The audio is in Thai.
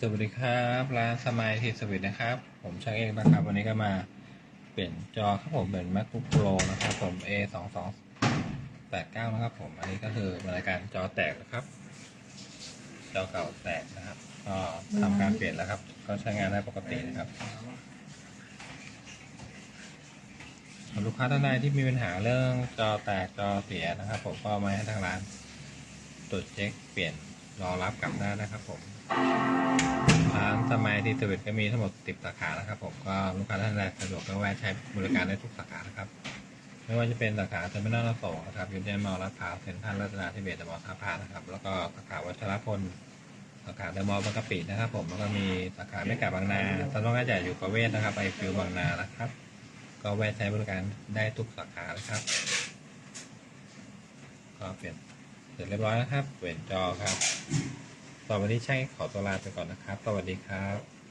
สวัสดีครับร้านสมัยทีสวิตนะครับ ผมช่างเอกนะครับ วันนี้ก็มาเปลี่ยนจอครับผมเป็น MacBook Pro นะครับ ผม A 2 2 8 9นะครับ ผมอันนี้ก็คือรายการจอแตกนะครับ จอเก่าแตกนะครับ ก็ทำการเปลี่ยนแล้วครับ ก็ใช้งานได้ปกตินะครับลูกค้าท่านใดที่มีปัญหาเรื่องจอแตกจอเสียนะครับ ผมก็มาให้ทางร้านตรวจเช็คเปลี่ยนรอรับกลับได้นะครับผม สมัยทีสวิตก็มีทั้งหมดสิบสาขานะครับผมก็ลูกค้าท่านใดสะดวกก็แวะใช้บริการได้ทุกสาขานะครับไม่ว่าจะเป็นสาขาเทอร์มินอลสองนะครับยูเนียนมอลล์ลาดพร้าวเซ็นทรัลรัตนาธิเบศรมอลล์ท่าพระนะครับ แล้วก็สาขาวัชรพลสาขาเดอะมอลล์บางกะปินะครับ ผมแล้วก็มีสาขาเมกะบางนาสำนักงานใหญ่อยู่ประเวศนะครับไอฟิวบางนานะครับ ก็แวะใช้บริการได้ทุกสาขานะครับ ก็เปลี่ยนเสร็จเรียบร้อยนะครับเปลี่ยนจอครับ ต่อวันนี้ใช่ขอตัวลาไปก่อนนะครับ สวัสดีครับ